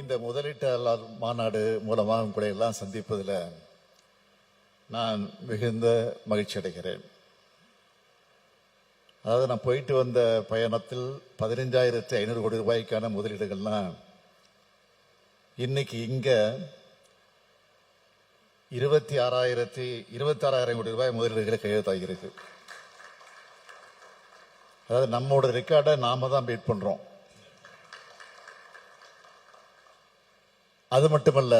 இந்த முதலீட்டாளர் மாநாடு மூலமாக உங்களை எல்லாம் சந்திப்பதில் நான் மிகுந்த மகிழ்ச்சி அடைகிறேன். அதாவது நான் போயிட்டு வந்த பயணத்தில் பதினஞ்சாயிரத்தி ஐநூறு கோடி ரூபாய்க்கான முதலீடுகள்லாம் இன்னைக்கு இங்கே இருபத்தி ஆறாயிரத்தி இருபத்தி ஆறாயிரம் கோடி ரூபாய் முதலீடுகளை கையெழுத்தாகியிருக்கு. அதாவது நம்மளோட ரெக்கார்டை நாம தான் பீட் பண்ணுறோம் அது மட்டுமல்ல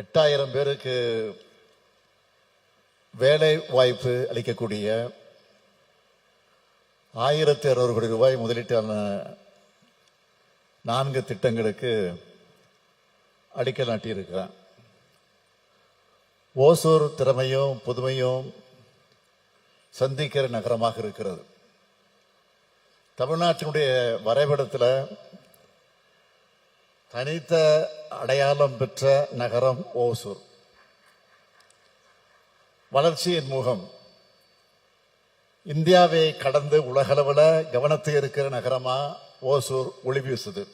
எட்டாயிரம் பேருக்கு வேலை வாய்ப்பு அளிக்கக்கூடிய ஆயிரத்தி அறுநூறு கோடி ரூபாய் முதலீட்டான நான்கு திட்டங்களுக்கு அடிக்கல் நாட்டியிருக்கிறேன் ஓசூர் திறமையும் புதுமையும் சந்திக்கிற நகரமாக இருக்கிறது. தமிழ்நாட்டினுடைய வரைபடத்தில் தனித்த அடையாளம் பெற்ற நகரம் ஓசூர். வளர்ச்சியின் முகம். இந்தியாவை கடந்து உலகளவில் கவனத்தில் இருக்கிற நகரமா ஓசூர் ஒளி வீசுது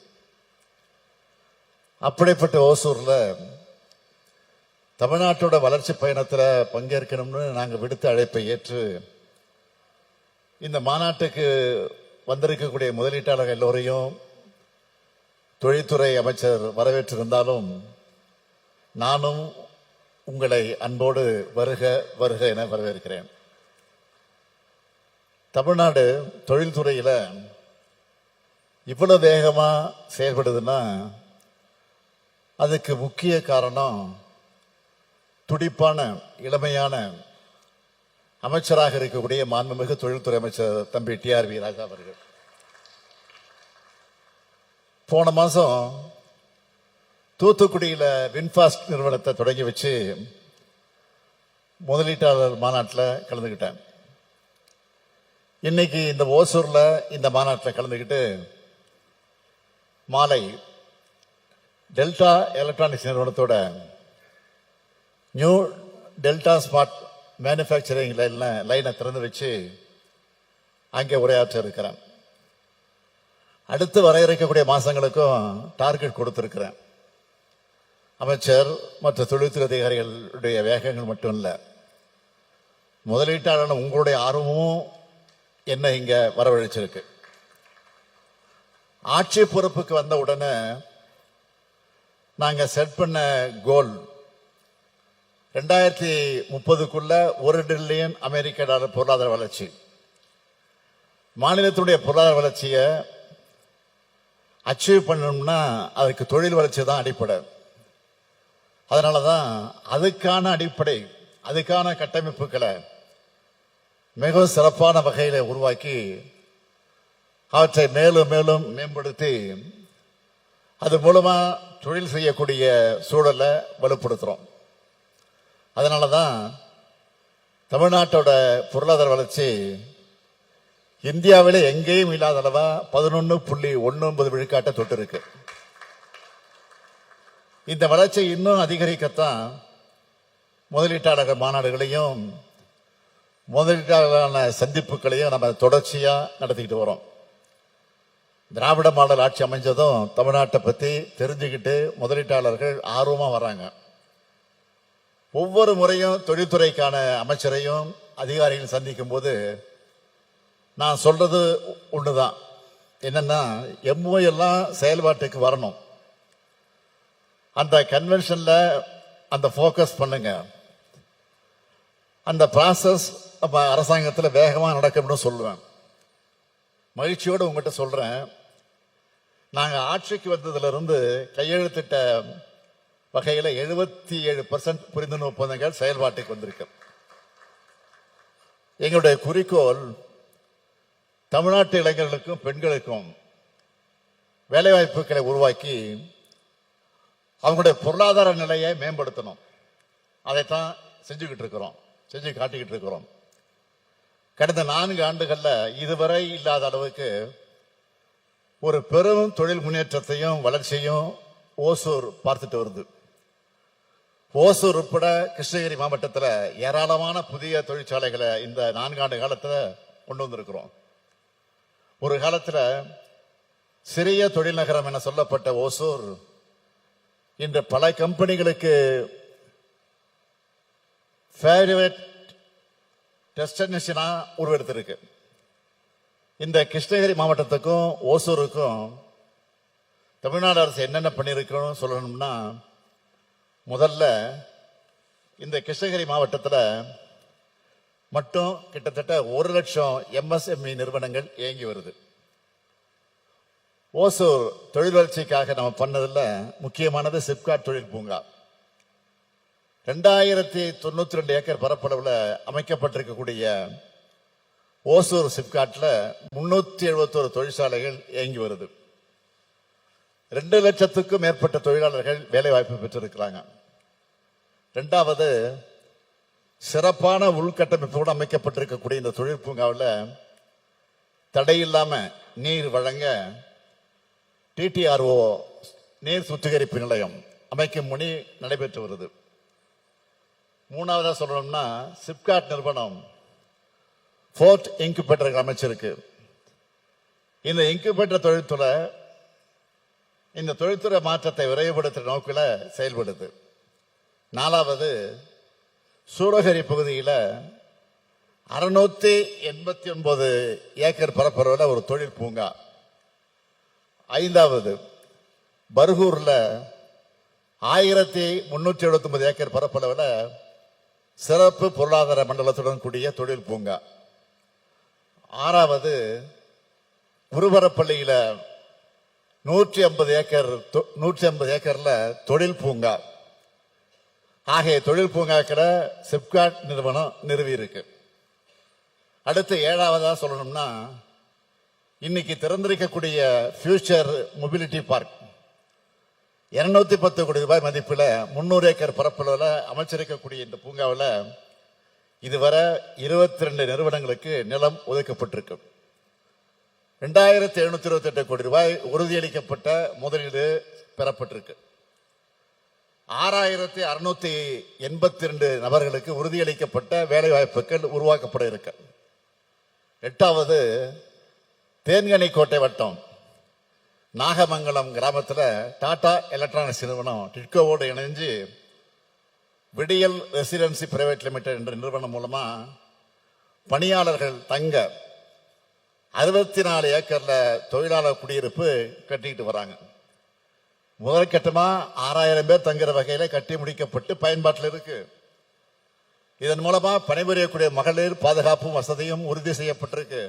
அப்படிப்பட்ட ஓசூரில் தமிழ்நாட்டோட வளர்ச்சி பயணத்தில் பங்கேற்கணும்னு நாங்கள் விடுத்த அழைப்பை ஏற்று இந்த மாநாட்டுக்கு வந்திருக்கக்கூடிய முதலீட்டாளர்கள் எல்லோரையும் தொழில்துறை அமைச்சர் வரவேற்றிருந்தாலும் நானும் உங்களை அன்போடு வருக வருக என வரவேற்கிறேன். தமிழ்நாடு தொழில்துறையில் இவ்வளவு வேகமாக செயல்படுதுன்னா அதுக்கு முக்கிய காரணம் துடிப்பான இளமையான அமைச்சராக இருக்கக்கூடிய மாண்புமிகு தொழில்துறை அமைச்சர் தம்பி டிஆர்வி ராஜா அவர்கள். போன மாதம் தூத்துக்குடியில் வின்ஃபாஸ்ட் நிறுவனத்தை தொடங்கி வச்சு முதலீட்டாளர் மாநாட்டில் கலந்துக்கிட்டேன் இன்னைக்கு இந்த ஓசூரில் இந்த மாநாட்டில் கலந்துக்கிட்டு மாலை டெல்டா எலக்ட்ரானிக்ஸ் நிறுவனத்தோட நியூ டெல்டா ஸ்மார்ட் மேனுஃபேக்சரிங் லைனில் லைனை திறந்து வச்சு அங்கே உரையாற்ற இருக்கிறேன் அடுத்து வர இருக்கக்கூடிய டார்கெட் கொடுத்துருக்குறேன். அமைச்சர் மற்ற தொழில்துறை அதிகாரிகளுடைய வேகங்கள் மட்டும் இல்லை. முதலீட்டாளர் உங்களுடைய ஆர்வமும் என்ன இங்கே வரவழைச்சிருக்கு. ஆட்சி பொறுப்புக்கு வந்த உடனே நாங்கள் செட் பண்ண கோல் ரெண்டாயிரத்தி முப்பதுக்குள்ள ஒரு டில்லியன் அமெரிக்க டாலர் பொருளாதார வளர்ச்சி. மாநிலத்துடைய பொருளாதார வளர்ச்சியை அச்சீவ் பண்ணணும்னா அதுக்கு தொழில் வளர்ச்சி தான் அடிப்படை. அதனால தான் அதுக்கான அடிப்படை அதுக்கான கட்டமைப்புகளை மிகவும் சிறப்பான வகையில் உருவாக்கி அவற்றை மேலும் மேலும் மேம்படுத்தி அது மூலமாக தொழில் செய்யக்கூடிய சூழலை வலுப்படுத்துகிறோம் அதனால தான் தமிழ்நாட்டோட பொருளாதார வளர்ச்சி இந்தியாவில் எங்கேயும் இல்லாத அளவா பதினொன்று புள்ளி ஒன்று ஒன்பது விழுக்காட்டை தொட்டு இருக்கு இந்த வளர்ச்சி இன்னும் அதிகரிக்கத்தான் முதலீட்டாளர்கள் மாநாடுகளையும் முதலீட்டாளர்களான சந்திப்புகளையும் நம்ம தொடர்ச்சியாக நடத்திக்கிட்டு வரோம். திராவிட மாடல் ஆட்சி அமைஞ்சதும் தமிழ்நாட்டை பற்றி தெரிஞ்சுக்கிட்டு முதலீட்டாளர்கள் ஆர்வமாக வராங்க ஒவ்வொரு முறையும் தொழில்துறைக்கான அமைச்சரையும் அதிகாரிகள் சந்திக்கும் போது நான் சொல்றது ஒண்ணுதான். என்னன்னா எம்ஓ எல்லாம் செயல்பாட்டுக்கு வரணும். அந்த கன்வென்ஷன்ல அந்த ஃபோக்கஸ் பண்ணுங்க. அந்த ப்ராசஸ் நம்ம அரசாங்கத்தில் வேகமாக நடக்கும்னு சொல்லுவேன். மகிழ்ச்சியோடு உங்ககிட்ட சொல்றேன். நாங்கள் ஆட்சிக்கு வந்ததுலேருந்து கையெழுத்திட்ட வகையில் எழுபத்தி ஏழு பர்சன்ட் புரிந்துணர்வு ஒப்பந்தங்கள் செயல்பாட்டுக்கு வந்திருக்கு. எங்களுடைய குறிக்கோள் தமிழ்நாட்டு இளைஞர்களுக்கும் பெண்களுக்கும் வேலைவாய்ப்புகளை உருவாக்கி அவங்களுடைய பொருளாதார நிலையை மேம்படுத்தணும். அதைத்தான் செஞ்சுக்கிட்டு இருக்கிறோம். செஞ்சு காட்டிக்கிட்டு இருக்கிறோம். கடந்த நான்கு ஆண்டுகளில் இதுவரை இல்லாத அளவுக்கு ஒரு பெரும் தொழில் முன்னேற்றத்தையும் வளர்ச்சியும் ஓசூர் பார்த்துட்டு வருது. ஓசூர் உட்பட கிருஷ்ணகிரி மாவட்டத்தில் ஏராளமான புதிய தொழிற்சாலைகளை இந்த நான்காண்டு காலத்தில் கொண்டு வந்திருக்கிறோம். ஒரு காலத்தில் சிறிய தொழில் நகரம் என சொல்லப்பட்ட ஓசூர் இன்று பல கம்பெனிகளுக்கு ஃபேவரட் டெஸ்டினேஷனா உருவெடுத்திருக்கு. இந்த கிருஷ்ணகிரி மாவட்டத்துக்கும் ஓசூருக்கும் தமிழ்நாடு அரசு என்னென்ன பண்ணியிருக்கணும் சொல்லணும்னா முதல்ல இந்த கிருஷ்ணகிரி மாவட்டத்தில் மட்டும் கிட்டத்தட்ட ஒரு லட்சம் எம்எஸ்எம்இ நிறுவனங்கள் இயங்கி வருது. ஓசூர் தொழில் வளர்ச்சிக்காக நம்ம பண்ணதில் முக்கியமானது சிப்காட் தொழில் பூங்கா. ரெண்டாயிரத்தி தொண்ணூத்தி ரெண்டு ஏக்கர் பரப்பளவில் அமைக்கப்பட்டிருக்கக்கூடிய ஓசூர் சிப்காட்டில் முன்னூத்தி எழுபத்தோரு தொழிற்சாலைகள் இயங்கி வருது. ரெண்டு லட்சத்துக்கும் மேற்பட்ட தொழிலாளர்கள் வேலை வாய்ப்பு பெற்றிருக்கிறாங்க. ரெண்டாவது சிறப்பான உள்கட்டமைப்போடு அமைக்கப்பட்டிருக்கக்கூடிய இந்த தொழில் பூங்காவில் தடையில்லாமல் நீர் வழங்க டிடிஆர்ஓ நீர் சுத்திகரிப்பு நிலையம் அமைக்கும் பணி நடைபெற்று வருது. மூணாவதாக சொல்லணும்னா சிப்காட் நிறுவனம் ஃபோர்ட் இன்குபேட்டர் அமைச்சிருக்கு. இந்த இன்குபேட்டர் தொழில்துறை இந்த தொழில்துறை மாற்றத்தை விரைவுபடுத்துகிற நோக்கில் செயல்படுது. நாலாவது சூடகரி பகுதியில் அறுநூத்தி எண்பத்தி ஒன்பது ஏக்கர் பரப்பளவில் ஒரு தொழில் பூங்கா. ஐந்தாவது பர்கூர்ல ஆயிரத்தி முன்னூற்றி எழுபத்தொம்பது ஏக்கர் பரப்பளவில் சிறப்பு பொருளாதார மண்டலத்துடன் கூடிய தொழில் பூங்கா. ஆறாவது குருபரப்பள்ளியில் நூற்றி ஐம்பது ஏக்கர் தொ- நூற்றி ஐம்பது ஏக்கரில் தொழில் பூங்கா. ஆகிய தொழில் பூங்காக்களை சிப்காட் நிறுவனம் நிறுவி இருக்கு அடுத்து ஏழாவதா சொல்லணும்னா இன்னைக்கு திறந்திருக்கக்கூடிய ஃபியூச்சர் மொபிலிட்டி பார்க் இருநூத்தி பத்து கோடி ரூபாய் மதிப்பில் முன்னூறு ஏக்கர் பரப்பளவில் அமைச்சிருக்கக்கூடிய இந்த பூங்காவில் இதுவரை இருபத்தி ரெண்டு நிறுவனங்களுக்கு நிலம் ஒதுக்கப்பட்டிருக்கு. ரெண்டாயிரத்தி எழுநூத்தி இருபத்தி எட்டு கோடி ரூபாய் உறுதியளிக்கப்பட்ட முதலீடு பெறப்பட்டிருக்கு. ஆறாயிரத்தி அறுநூத்தி எண்பத்தி ரெண்டு நபர்களுக்கு உறுதியளிக்கப்பட்ட வேலைவாய்ப்புகள் உருவாக்கப்பட இருக்கு. எட்டாவது தேன்கனிக்கோட்டை வட்டம். நாகமங்கலம் கிராமத்தில் டாடா எலக்ட்ரானிக்ஸ் நிறுவனம் டிட்கோவோடு இணைஞ்சு விடியல் ரெசிடென்சி பிரைவேட் லிமிடெட் என்ற நிறுவனம் மூலமாக பணியாளர்கள் தங்க அறுபத்தி நாலு ஏக்கரில் தொழிலாளர் குடியிருப்பு கட்டிக்கிட்டு வராங்க. முதல் கட்டமா ஆறாயிரம் பேர் தங்குற வகையில கட்டி முடிக்கப்பட்டு பயன்பாட்டில் இருக்கு. இதன் மூலமா பணிபுரியக்கூடிய மகளிர் பாதுகாப்பும் வசதியும் உறுதி செய்யப்பட்டிருக்கு.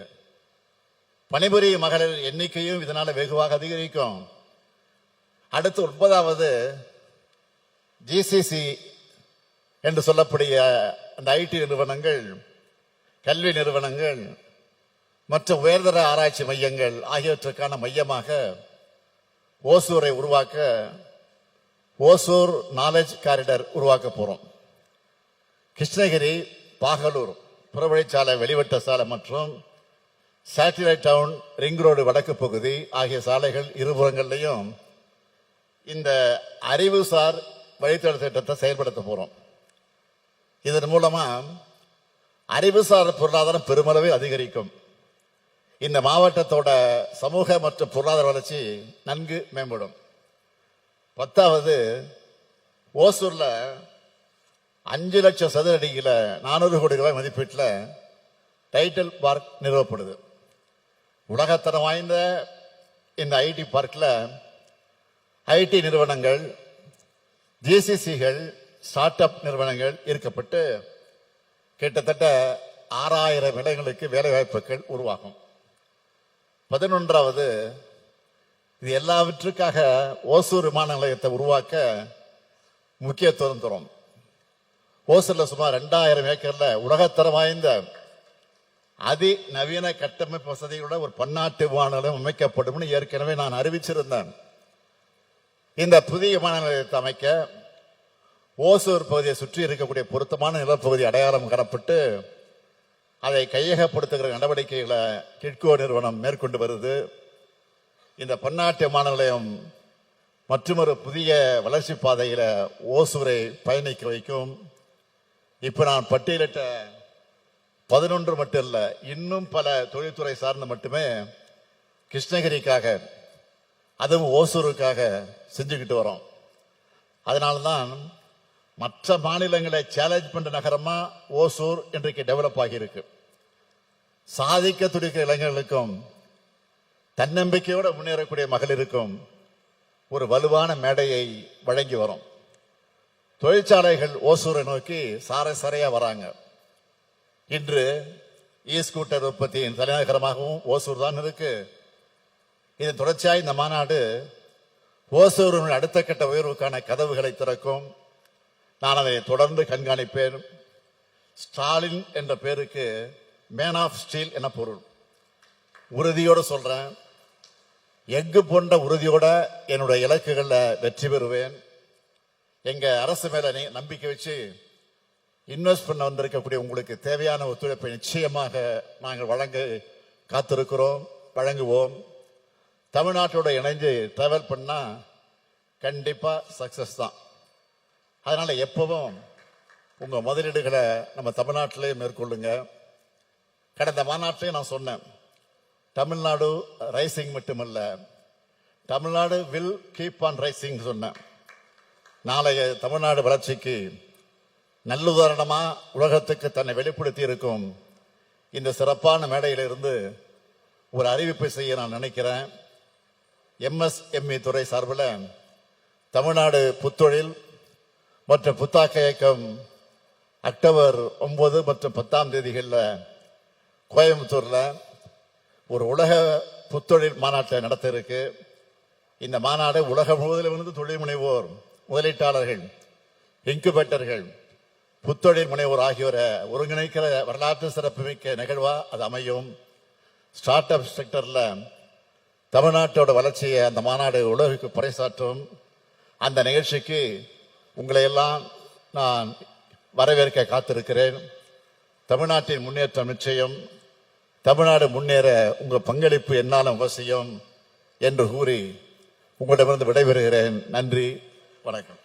பணிபுரிய மகளிர் எண்ணிக்கையும் இதனால வெகுவாக அதிகரிக்கும். அடுத்து ஒன்பதாவது ஜிசிசி என்று சொல்லக்கூடிய அந்த ஐடி நிறுவனங்கள் கல்வி நிறுவனங்கள் மற்றும் உயர்தர ஆராய்ச்சி மையங்கள் ஆகியவற்றுக்கான மையமாக ஓசூரை உருவாக்க ஓசூர் நாலேஜ் காரிடர் உருவாக்க போகிறோம் கிருஷ்ணகிரி பாகலூர் புறவழிச்சாலை வெளிவட்ட சாலை மற்றும் சேட்டிலைட் டவுன் ரிங் ரோடு வடக்கு பகுதி ஆகிய சாலைகள் இருபுறங்கள்லையும் இந்த அறிவுசார் வழித்தட திட்டத்தை செயல்படுத்த போகிறோம் இதன் மூலமாக அறிவுசார் பொருளாதாரம் பெருமளவை அதிகரிக்கும். இந்த மாவட்டத்தோட சமூக மற்றும் பொருளாதார வளர்ச்சி நன்கு மேம்படும். பத்தாவது ஓசூரில் அஞ்சு லட்சம் சதுர அடியில நானூறு கோடி ரூபாய் மதிப்பீட்டில் டைட்டில் பார்க் நிறுவப்படுது. உலகத்தரம் வாய்ந்த இந்த ஐடி பார்க்கில் ஐடி நிறுவனங்கள் ஜிசிசிகள் ஸ்டார்ட் அப் நிறுவனங்கள் ஈர்க்கப்பட்டு கிட்டத்தட்ட ஆறாயிரம் இடங்களுக்கு வேலைவாய்ப்புகள் உருவாகும். பதினொன்றாவது இது எல்லாவற்றுக்காக ஓசூர் விமான நிலையத்தை உருவாக்க முக்கியத்துவம் தரும். ஓசூரில் சுமார் ரெண்டாயிரம் ஏக்கர்ல உலகத்தரம் வாய்ந்த அதி நவீன கட்டமைப்பு வசதியோட ஒரு பன்னாட்டு விமான நிலையம் அமைக்கப்படும் ஏற்கனவே நான் அறிவிச்சிருந்தேன். இந்த புதிய விமான நிலையத்தை அமைக்க ஓசூர் பகுதியை சுற்றி இருக்கக்கூடிய பொருத்தமான நிலப்பகுதி அடையாளம் காணப்பட்டு அதை கையகப்படுத்துகிற நடவடிக்கைகளை கிட்கோ நிறுவனம் மேற்கொண்டு வருது. இந்த பன்னாட்டு விமான நிலையம் மற்றொரு புதிய வளர்ச்சி பாதையில் ஓசூரை பயணிக்க வைக்கும். இப்போ நான் பட்டியலிட்ட பதினொன்று மட்டும் இல்லை இன்னும் பல தொழில்துறை சார்ந்து மட்டுமே கிருஷ்ணகிரிக்காக அதுவும் ஓசூருக்காக செஞ்சுக்கிட்டு வரோம். அதனால தான் மற்ற மாநிலங்களை சேலஞ்ச் பண்ற நகரமா ஓசூர் இன்றைக்கு டெவலப் ஆகியிருக்கு. சாதிக்க துடிக்கிற இளைஞர்களுக்கும் தன்னம்பிக்கையோட முன்னேறக்கூடிய மகளிருக்கும் ஒரு வலுவான மேடையை வழங்கி வரும். தொழிற்சாலைகள் ஓசூரை நோக்கி சாரை சாரையா வராங்க. இன்று இ ஸ்கூட்டர் உற்பத்தியின் தலைநகரமாகவும் ஓசூர் தான் இருக்கு. இதன் தொடர்ச்சியாக இந்த மாநாடு ஓசூரின் அடுத்த கட்ட உயர்வுக்கான கதவுகளை திறக்கும் நான் அதை தொடர்ந்து கண்காணிப்பேன். ஸ்டாலின் என்ற பேருக்கு மேன் ஆஃப் ஸ்டீல் என பொருள். உறுதியோடு சொல்கிறேன் எஃகு போன்ற உறுதியோட என்னுடைய இலக்குகளில் வெற்றி பெறுவேன். எங்கள் அரசு மேலே நீ- நம்பிக்கை வச்சு இன்வெஸ்ட் பண்ண வந்திருக்கக்கூடிய உங்களுக்கு தேவையான ஒத்துழைப்பை நிச்சயமாக நாங்கள் வழங்க காத்திருக்கிறோம் வழங்குவோம். தமிழ்நாட்டோட இணைஞ்சு ட்ராவல் பண்ணால் கண்டிப்பாக சக்சஸ் தான். அதனால் எப்பவும் உங்கள் முதலீடுகளை நம்ம தமிழ்நாட்டிலே மேற்கொள்ளுங்க. கடந்த மாநாட்டிலே நான் சொன்னேன் தமிழ்நாடு ரைசிங் மட்டுமல்ல Tamil Nadu will keep on rising சொன்னேன். நாளைய தமிழ்நாடு வளர்ச்சிக்கு நல்லுதாரணமாக உலகத்துக்கு தன்னை வெளிப்படுத்தி இருக்கும் இந்த சிறப்பான மேடையிலிருந்து ஒரு அறிவிப்பை செய்ய நான் நினைக்கிறேன். எம்எஸ்எம்இ துறை சார்பில் தமிழ்நாடு புத்தொழில் மற்ற புத்தாக்க இயக்கம் அக்டோபர் ஒன்பது மற்றும் பத்தாம் தேதிகளில் கோயம்புத்தூரில் ஒரு உலக புத்தொழில் மாநாட்டை நடத்த இருக்கு இந்த மாநாடு உலகம் முழுவதிலும் இருந்து தொழில் முனைவோர் முதலீட்டாளர்கள் இன்குபேட்டர்கள் புத்தொழில் முனைவோர் ஆகியோரை ஒருங்கிணைக்கிற வரலாற்று சிறப்புமிக்க நிகழ்வாக அது அமையும். ஸ்டார்ட் அப் செக்டரில் தமிழ்நாட்டோட வளர்ச்சியை அந்த மாநாடு உலகுக்கு பறைசாற்றும். அந்த நிகழ்ச்சிக்கு உங்களை எல்லாம் நான் வரவேற்க காத்திருக்கிறேன். தமிழ்நாட்டின் முன்னேற்றம் நிச்சயம். தமிழ்நாடு முன்னேற உங்கள் பங்களிப்பு என்னாலும் அவசியம் என்று கூறி உங்களிடமிருந்து விடைபெறுகிறேன். நன்றி. வணக்கம்.